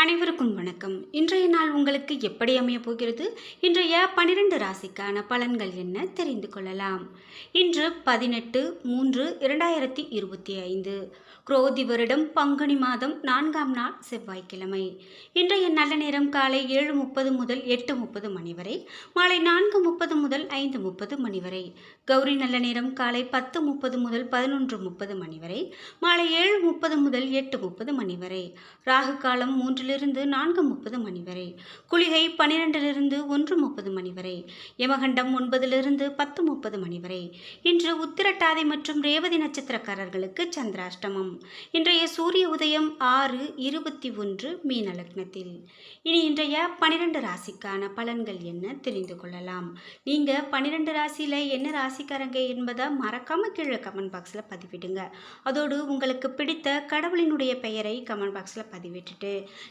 அனைவருக்கும் வணக்கம். இன்றைய நாள் உங்களுக்கு எப்படி அமையப் போகிறது? இன்றைய பனிரெண்டு ராசிக்கான பலன்கள் என்ன தெரிந்து கொள்ளலாம். இன்று பதினெட்டு மூன்று இரண்டாயிரத்தி இருபத்தி ஐந்து. குரோதி வருடம் பங்குனி மாதம் நான்காம் நாள் செவ்வாய்க்கிழமை. இன்றைய நல்ல நேரம் காலை ஏழு முப்பது முதல் எட்டு முப்பது மணி வரை மாலை நான்கு முப்பது முதல் ஐந்து முப்பது மணி வரை கௌரி நல்ல நேரம் காலை பத்து முப்பது முதல் பதினொன்று முப்பது மணி வரை மாலை ஏழு முப்பது முதல் எட்டு முப்பது மணி வரை ராகு காலம் மூன்று மூன்றிலிருந்து நான்கு முப்பது மணி வரை. குளிகை பன்னிரெண்டிலிருந்து ஒன்று முப்பது மணி வரை. யமகண்டம் ஒன்பதிலிருந்து பத்து முப்பது மணி வரை. இன்று உத்திரட்டாதி மற்றும் ரேவதி நட்சத்திரக்காரர்களுக்கு சந்திராஷ்டமம். இன்றைய சூரிய உதயம் ஆறு இருபத்தி ஒன்று மீன லக்னத்தில். இனி இன்றைய பனிரெண்டு ராசிக்கான பலன்கள் என்ன தெரிந்து கொள்ளலாம். நீங்கள் பன்னிரெண்டு ராசியில் என்ன ராசிக்காரங்க என்பதை மறக்காம கீழே கமெண்ட் பாக்ஸில் பதிவிடுங்க. அதோடு உங்களுக்கு பிடித்த கடவுளினுடைய பெயரை கமெண்ட் பாக்ஸில் பதிவிட்டுட்டு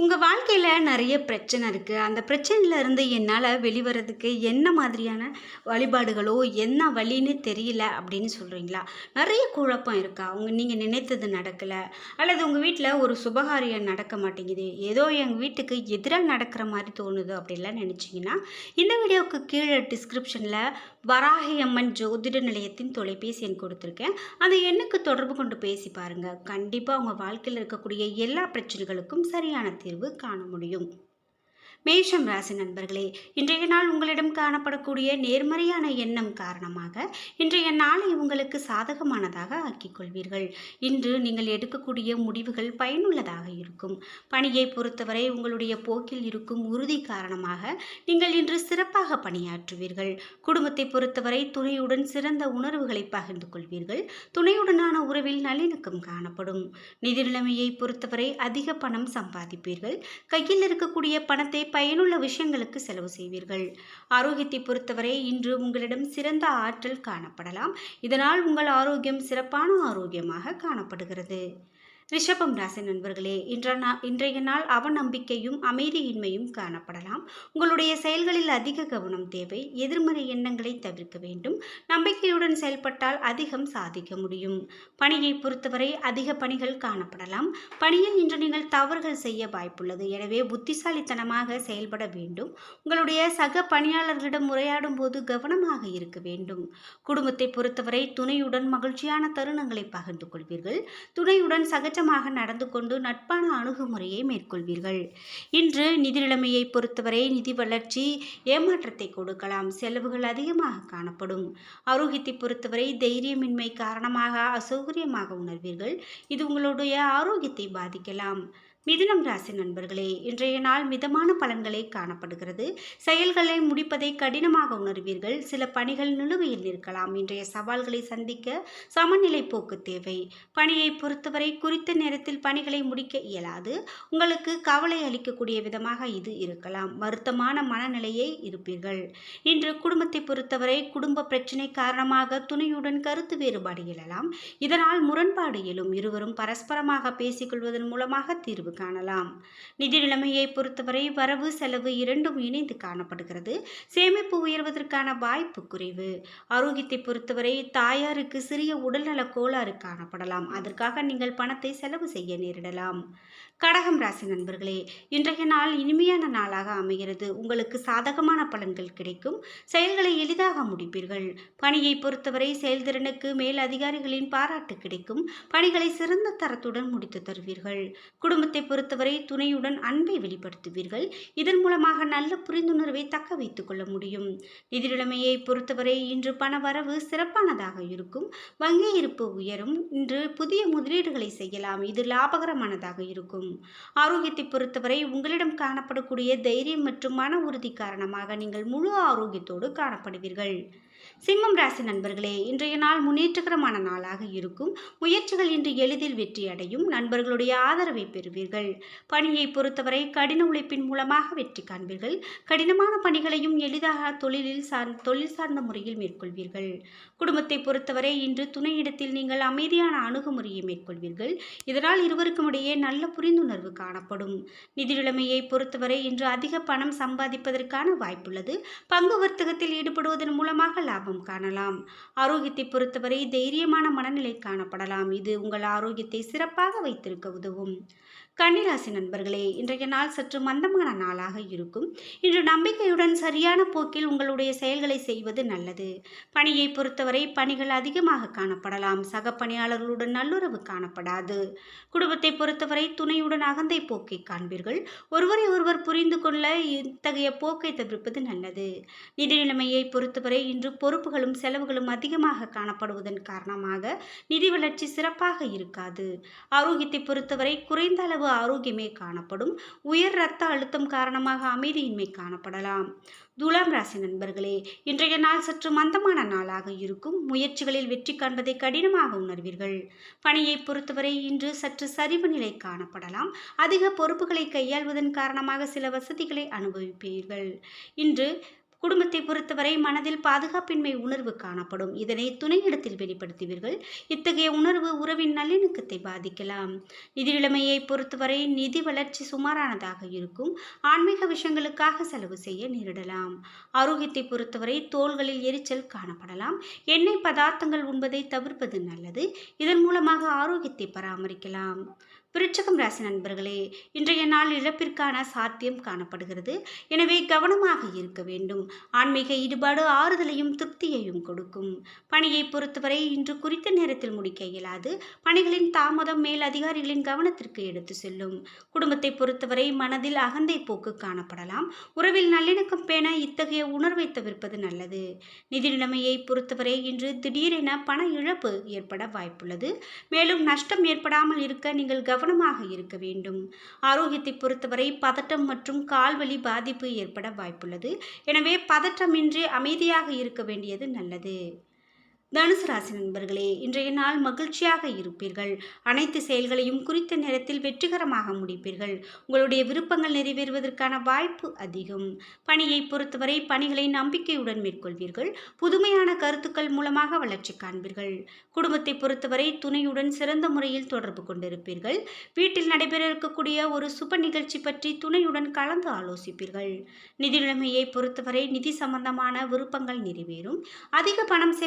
உங்கள் வாழ்க்கையில் நிறைய பிரச்சனை இருக்குது அந்த பிரச்சனையில இருந்து என்னால் வெளிவரதுக்கு என்ன மாதிரியான வழிபாடுகளோ என்ன வழின்னு தெரியல அப்படின்னு சொல்கிறீங்களா நிறைய குழப்பம் இருக்கா? உங்கள் நீங்கள் நினைத்தது நடக்கலை. அல்லது உங்கள் வீட்டில் ஒரு சுபகாரியம் நடக்க மாட்டேங்குது. ஏதோ எங்கள் வீட்டுக்கு எதிராக நடக்கிற மாதிரி தோணுது அப்படின்லாம் நினச்சிங்கன்னா இந்த வீடியோவுக்கு கீழே டிஸ்கிரிப்ஷனில் வராகியம்மன் ஜோதிட நிலையத்தின் தொலைபேசி எண் கொடுத்துருக்கேன். அந்த எண்ணுக்கு தொடர்பு கொண்டு பேசி பாருங்கள் கண்டிப்பாக உங்கள் வாழ்க்கையில் இருக்கக்கூடிய எல்லா பிரச்சனைகளுக்கும் சரியான தீர்வு காண முடியும். மேஷம் ராசி நண்பர்களே இன்றைய நாள் உங்களிடம் காணப்படக்கூடிய நேர்மறையான எண்ணம் காரணமாக இன்றைய நாளை உங்களுக்கு சாதகமானதாக ஆக்கிக் கொள்வீர்கள். இன்று நீங்கள் எடுக்கக்கூடிய முடிவுகள் பயனுள்ளதாக இருக்கும். பணியை பொறுத்தவரை உங்களுடைய போக்கில் இருக்கும் உறுதி காரணமாக நீங்கள் இன்று சிறப்பாக பணியாற்றுவீர்கள். குடும்பத்தை பொறுத்தவரை துணையுடன் சிறந்த உணர்வுகளை பகிர்ந்து கொள்வீர்கள். துணையுடனான உறவில் நல்லிணக்கம் காணப்படும். நிதி நிலைமையை பொறுத்தவரை அதிக பணம் சம்பாதிப்பீர்கள். கையில் இருக்கக்கூடிய பணத்தை பயனுள்ள விஷயங்களுக்கு செலவு செய்வீர்கள். ஆரோக்கியத்தை பொறுத்தவரை இன்று உங்களிடம் சிறந்த ஆற்றல் காணப்படலாம். இதனால் உங்கள் ஆரோக்கியம் சிறப்பான ஆரோக்கியமாக காணப்படுகிறது. ரிஷபம் ராசி நண்பர்களே இன்ற இன்றைய நாள் அவநம்பிக்கையும் அமைதியின்மையும் காணப்படலாம். உங்களுடைய செயல்களில் அதிக கவனம் தேவை. எதிர்மறை எண்ணங்களை தவிர்க்க வேண்டும். நம்பிக்கையுடன் செயல்பட்டால் அதிகம் சாதிக்க முடியும். பணியை பொறுத்தவரை அதிக பணிகள் காணப்படலாம். பணியில் இன்று நீங்கள் தவறுகள் செய்ய வாய்ப்புள்ளது. எனவே புத்திசாலித்தனமாக செயல்பட வேண்டும். உங்களுடைய சக பணியாளர்களிடம் உரையாடும் போது கவனமாக இருக்க வேண்டும். குடும்பத்தை பொறுத்தவரை துணையுடன் மகிழ்ச்சியான தருணங்களை பகிர்ந்து கொள்வீர்கள். துணையுடன் சகஜ சகஜமாக நடந்து கொண்டு நட்பான அணுகுமுறையை மேற்கொள்வீர்கள். இன்று நிதி நிலைமையை பொறுத்தவரை நிதி வளர்ச்சி ஏமாற்றத்தை கொடுக்கலாம். செலவுகள் அதிகமாக காணப்படும். ஆரோக்கியத்தை பொறுத்தவரை தைரியமின்மை காரணமாக அசௌகரியமாக உணர்வீர்கள். இது உங்களுடைய ஆரோக்கியத்தை பாதிக்கலாம். மிதுனம் ராசி நண்பர்களே இன்றைய நாள் மிதமான பலன்களை காணப்படுகிறது. செயல்களை முடிப்பதை கடினமாக உணர்வீர்கள். சில பணிகள் நிலுவையில் இருக்கலாம் இன்றைய சவால்களை சந்திக்க சமநிலை போக்கு தேவை. பணியை பொறுத்தவரை குறித்த நேரத்தில் பணிகளை முடிக்க இயலாது. உங்களுக்கு கவலை அளிக்கக்கூடிய விதமாக இது இருக்கலாம். வருத்தமான மனநிலையை இருப்பீர்கள். இன்று குடும்பத்தை பொறுத்தவரை குடும்ப பிரச்சனை காரணமாக துணையுடன் கருத்து வேறுபாடு எழலாம். இதனால் முரண்பாடு எழும். இருவரும் பரஸ்பரமாக பேசிக்கொள்வதன் மூலமாக தீர்வு காணலாம். நிதி நிலைமையை பொறுத்தவரை வரவு செலவு இரண்டும் இணைந்து காணப்படுகிறது. சேமிப்பு உயர்வதற்கான வாய்ப்பு குறைவு. ஆரோக்கியத்தை பொறுத்தவரை தாயாருக்கு சிறிய உடல்நல கோளாறு காணப்படலாம். அதற்காக நீங்கள் பணத்தை செலவு செய்ய நேரிடலாம். கடகம் ராசி நண்பர்களே இன்றைய நாள் இனிமையான நாளாக அமைகிறது. உங்களுக்கு சாதகமான பலன்கள் கிடைக்கும். செயல்களை எளிதாக முடிப்பீர்கள். பணியை பொறுத்தவரை செயல்திறனுக்கு மேல் அதிகாரிகளின் பாராட்டு கிடைக்கும். பணிகளை சிறந்த தரத்துடன் முடித்து தருவீர்கள். குடும்பத்தை பொறுத்தவரை துணையுடன் அன்பை வெளிப்படுத்துவீர்கள். இதன் மூலமாக நல்ல புரிந்துணர்வை தக்க வைத்துக் கொள்ள முடியும். நிதிநிலைமையை பொறுத்தவரை இன்று பண வரவு சிறப்பானதாக இருக்கும். வங்கி இருப்பு உயரும். இன்று புதிய முதலீடுகளை செய்யலாம். இது லாபகரமானதாக இருக்கும். ஆரோக்கியத்தை பொறுத்தவரை உங்களிடம் காணப்படக்கூடிய தைரியம் மற்றும் மன உறுதி காரணமாக நீங்கள் முழு ஆரோக்கியத்தோடு காணப்படுவீர்கள். சிம்மம் ராசி நண்பர்களே இன்றைய நாள் முன்னேற்றகரமான நாளாக இருக்கும். முயற்சிகள் இன்று எளிதில் வெற்றியடையும். நண்பர்களுடைய ஆதரவை பெறுவீர்கள். பணியை பொறுத்தவரை கடின உழைப்பின் மூலமாக வெற்றி காண்பீர்கள். கடினமான பணிகளையும் எளிதாக தொழிலில் சார் தொழில் சார்ந்த முறையில் மேற்கொள்வீர்கள். குடும்பத்தை பொறுத்தவரை இன்று துணையிடத்தில் நீங்கள் அமைதியான அணுகுமுறையை மேற்கொள்வீர்கள். இதனால் இருவருக்கும் இடையே நல்ல புரிந்துணர்வு காணப்படும். நிதிநிலைமையை பொறுத்தவரை இன்று அதிக பணம் சம்பாதிப்பதற்கான வாய்ப்புள்ளது. பங்கு வர்த்தகத்தில் ஈடுபடுவதன் மூலமாக லாபம் காணலாம். ஆரோக்கியத்தை பொறுத்தவரை தைரியமான மனநிலை காணப்படலாம். இது உங்கள் ஆரோக்கியத்தை சிறப்பாக வைத்திருக்க உதவும். கன்னிராசி நண்பர்களே இன்றைய நாள் சற்று மந்தமான நாளாக இருக்கும். இன்று நம்பிக்கையுடன் சரியான போக்கில் உங்களுடைய செயல்களை செய்வது நல்லது. பணியை பொறுத்தவரை பணிகள் அதிகமாக காணப்படலாம். சக பணியாளர்களுடன் நல்லுறவு காணப்படாது. குடும்பத்தை பொறுத்தவரை துணையுடன் அகந்தை போக்கை காண்பீர்கள். ஒருவரை ஒருவர் புரிந்து கொள்ள இத்தகைய போக்கை தவிர்ப்பது நல்லது. நிதி நிலைமையை பொறுத்தவரை இன்று பொறுப்பு பொறுப்புகளும் செலவுகளும் அதிகமாக காணப்படுவதன் காரணமாக நிதி வளர்ச்சி சிறப்பாக இருக்காது. ஆரோக்கியத்தை பொறுத்தவரை குறைந்த அளவு ஆரோக்கியமே காணப்படும். உயர் இரத்த அழுத்தம் காரணமாக அமைதியின்மை காணப்படலாம். துலாம் ராசி நண்பர்களே இன்றைய நாள் சற்று மந்தமான நாளாக இருக்கும். முயற்சிகளில் வெற்றி காண்பதை கடினமாக உணர்வீர்கள். பணியை பொறுத்தவரை இன்று சற்று சரிவு நிலை காணப்படலாம். அதிக பொறுப்புகளை கையாள்வதன் காரணமாக சில வசதிகளை அனுபவிப்பீர்கள். இன்று குடும்பத்தை பொறுத்தவரை மனதில் பாதுகாப்பின்மை உணர்வு காணப்படும். இதனை துணையிடத்தில் வெளிப்படுத்துவீர்கள். இத்தகைய உணர்வு உறவின் நல்லிணக்கத்தை பாதிக்கலாம். நிதிநிலைமையை பொறுத்தவரை நிதி வளர்ச்சி சுமாரானதாக இருக்கும். ஆன்மீக விஷயங்களுக்காக செலவு செய்ய நேரிடலாம். ஆரோக்கியத்தை பொறுத்தவரை தோள்களில் எரிச்சல் காணப்படலாம். எண்ணெய் பதார்த்தங்கள் உண்பதை தவிர்ப்பது நல்லது. இதன் மூலமாக ஆரோக்கியத்தை பராமரிக்கலாம். விருச்சகம் ராசி நண்பர்களே இன்றைய நாள் இழப்பிற்கான சாத்தியம் காணப்படுகிறது. எனவே கவனமாக இருக்க வேண்டும். ஆன்மீக ஈடுபாடு ஆறுதலையும் திருப்தியையும் கொடுக்கும். பணியை பொறுத்தவரை இன்று குறித்த நேரத்தில் முடிக்க இயலாது. பணிகளின் தாமதம் மேல் அதிகாரிகளின் கவனத்திற்கு எடுத்து செல்லும். குடும்பத்தை பொறுத்தவரை மனதில் அகந்தை போக்கு காணப்படலாம். உறவில் நல்லிணக்கம் பேண இத்தகைய உணர்வை தவிர்ப்பது நல்லது. நிதி நிலைமையை பொறுத்தவரை இன்று திடீரென பண இழப்பு ஏற்பட வாய்ப்புள்ளது. மேலும் நஷ்டம் ஏற்படாமல் இருக்க நீங்கள் கவனமாக இருக்க வேண்டும். ஆரோக்கியத்தை பொறுத்தவரை பதட்டம் மற்றும் கால்வலி பாதிப்பு ஏற்பட வாய்ப்புள்ளது. எனவே பதற்றமின்றி அமைதியாக இருக்க வேண்டியது நல்லது. தனுசு ராசி நண்பர்களே இன்றைய நாள் மகிழ்ச்சியாக இருப்பீர்கள். அனைத்து செயல்களையும் குறித்த நேரத்தில் வெற்றிகரமாக முடிப்பீர்கள். உங்களுடைய விருப்பங்கள் நிறைவேறுவதற்கான வாய்ப்பு அதிகம். பணியை பொறுத்தவரை பணிகளை நம்பிக்கையுடன் மேற்கொள்வீர்கள். புதுமையான கருத்துக்கள் மூலமாக வளர்ச்சி காண்பீர்கள். குடும்பத்தை பொறுத்தவரை துணையுடன் சிறந்த முறையில் தொடர்பு கொண்டிருப்பீர்கள். வீட்டில் நடைபெற இருக்கக்கூடிய ஒரு சுப நிகழ்ச்சி பற்றி துணையுடன் கலந்து ஆலோசிப்பீர்கள். நிதி நிலைமையை பொறுத்தவரை நிதி சம்பந்தமான விருப்பங்கள் நிறைவேறும். அதிக பணம்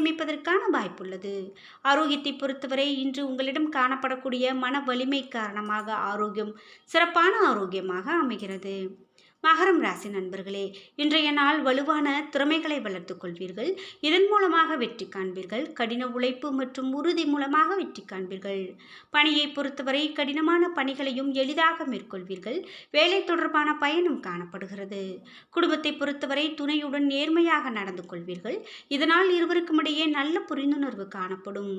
சேமிப்பதற்கான வாய்ப்புள்ளது. ஆரோக்கியத்தை பொறுத்தவரை இன்று உங்களிடம் காணப்படக்கூடிய மன வலிமை காரணமாக ஆரோக்கியம் சிறப்பான ஆரோக்கியமாக அமைகிறது. மகரம் ராசி நண்பர்களே இன்றைய நாள் வலுவான திறமைகளை வளர்த்துக் கொள்வீர்கள். இதன் மூலமாக வெற்றி காண்பீர்கள். கடின உழைப்பு மற்றும் உறுதி மூலமாக வெற்றி காண்பீர்கள். பணியை பொறுத்தவரை கடினமான பணிகளையும் எளிதாக மேற்கொள்வீர்கள். வேலை தொடர்பான பயணம் காணப்படுகிறது. குடும்பத்தை பொறுத்தவரை துணையுடன் நேர்மையாக நடந்து கொள்வீர்கள். இதனால் இருவருக்கும் இடையே நல்ல புரிந்துணர்வு காணப்படும்.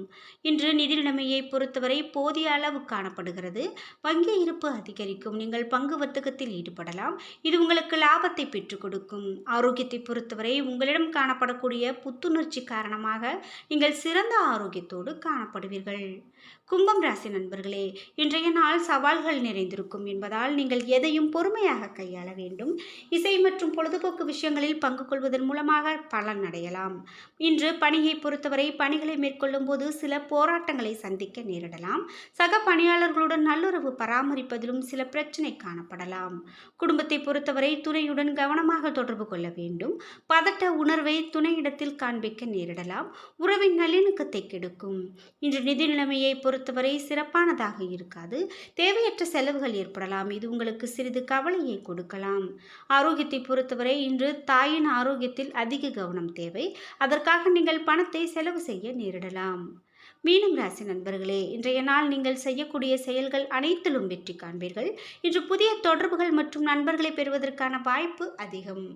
இன்று நிதி நிலைமையை பொறுத்தவரை போதிய அளவு காணப்படுகிறது. வங்கி இருப்பு அதிகரிக்கும். நீங்கள் பங்கு வர்த்தகத்தில் ஈடுபடலாம். இது உங்களுக்கு லாபத்தை பெற்றுக் கொடுக்கும். ஆரோக்கியத்தை பொறுத்தவரை உங்களிடம் காணப்படக்கூடிய புத்துணர்ச்சி காரணமாக நீங்கள் சிறந்த ஆரோக்கியத்தோடு காணப்படுவீர்கள். கும்பம் ராசி நண்பர்களே இன்றைய நாள் சவால்கள் நிறைந்திருக்கும் என்பதால் நீங்கள் எதையும் பொறுமையாக கையாள வேண்டும். இசை மற்றும் பொழுதுபோக்கு விஷயங்களில் பங்கு கொள்வதன் மூலமாக பலன் அடையலாம். இன்று பணியை பொறுத்தவரை பணிகளை மேற்கொள்ளும் போது சில போராட்டங்களை சந்திக்க நேரிடலாம். சக பணியாளர்களுடன் நல்லுறவு பராமரிப்பதிலும் சில பிரச்சனை காணப்படலாம். குடும்பத்தை பொறுத்தவரை துணையுடன் கவனமாக தொடர்பு கொள்ள வேண்டும். பதட்ட உணர்வை துணையிடத்தில் காண்பிக்க நேரிடலாம். உறவின் நல்லிணக்கத்தை கெடுக்கும். இன்று நிதி நிலைமையை பொறுத்தவரை சிறப்பானதாக இருக்காது. தேவையற்ற செலவுகள் ஏற்படலாம். இது உங்களுக்கு சிறிது கவலையை கொடுக்கலாம். ஆரோக்கியத்தை பொறுத்தவரை இன்று தாயின் ஆரோக்கியத்தில் அதிக கவனம் தேவை. அதற்காக நீங்கள் பணத்தை செலவு செய்ய நேரிடலாம். மீனம் ராசி நண்பர்களே இன்றைய நாள் நீங்கள் செய்யக்கூடிய செயல்கள் அனைத்திலும் வெற்றி காண்பீர்கள். இன்று புதிய தொடர்புகள் மற்றும் நண்பர்களை பெறுவதற்கான வாய்ப்பு அதிகம்.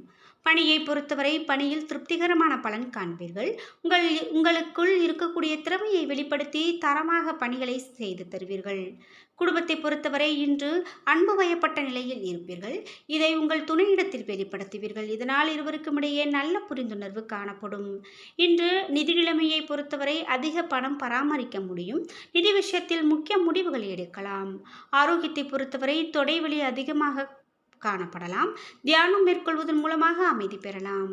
பணியை பொறுத்தவரை பணியில் திருப்திகரமான பலன் காண்பீர்கள். உங்கள் உங்களுக்குள் இருக்கக்கூடிய திறமையை வெளிப்படுத்தி தரமாக பணிகளை செய்து தருவீர்கள். குடும்பத்தை பொறுத்தவரை இன்று அன்பு வயப்பட்ட நிலையில் இருப்பீர்கள். இதை உங்கள் துணையிடத்தில் வெளிப்படுத்துவீர்கள். இதனால் இருவருக்கும் இடையே நல்ல புரிந்துணர்வு காணப்படும். இன்று நிதி நிலைமையை பொறுத்தவரை அதிக பணம் பராமரிக்க முடியும். நிதி விஷயத்தில் முக்கிய முடிவுகளை எடுக்கலாம். ஆரோக்கியத்தை பொறுத்தவரை தொடைவலி அதிகமாக காணப்படலாம். தியானம் மேற்கொள்வதன் மூலமாக அமைதி பெறலாம்.